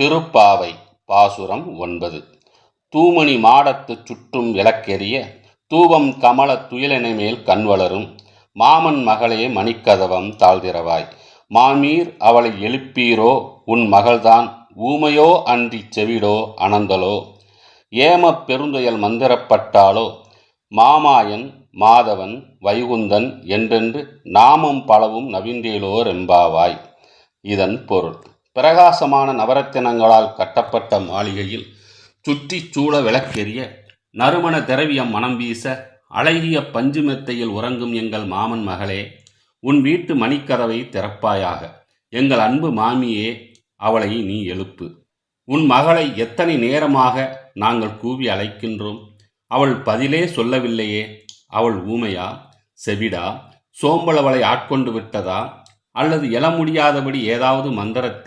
திருப்பாவை பாசுரம் ஒன்பது. தூமணி மாடத்துச் சுற்றும் விளக்கெறிய தூவம் கமல துயிலனை மேல் கண்வளரும் மாமன் மகளே மணிக்கதவம் தாழ்திரவாய் மாமீர் அவளை எழுப்பீரோ உன் மகள்தான் ஊமையோ அன்றிச் செவிடோ அனந்தலோ. ஏமப் பெருந்துயல் மந்திரப்பட்டாலோ மாமாயன் மாதவன் வைகுந்தன் என்றென்று நாமம் பலவும் நவின்றேலோர் எம்பாவாய் இதன் பொருள். பிரகாசமான நவரத்தினங்களால் கட்டப்பட்ட மாளிகையில் சுற்றிச் சூழ விளக்கெறிய நறுமண திரவியம் மனம் வீச அழகிய பஞ்சு மெத்தையில் உறங்கும் எங்கள் மாமன் மகளே உன் வீட்டு மணிக்கதவை திறப்பாயாக. எங்கள் அன்பு மாமியே அவளை நீ எழுப்பு. உன் மகளை எத்தனை நேரமாக நாங்கள் கூவி அழைக்கின்றோம்? அவள் பதிலே சொல்லவில்லையே அவள் ஊமையா செவிடா சோம்பலவளை ஆட்கொண்டு விட்டதா? அல்லது எழ முடியாதபடி ஏதாவது மந்திரத்தில்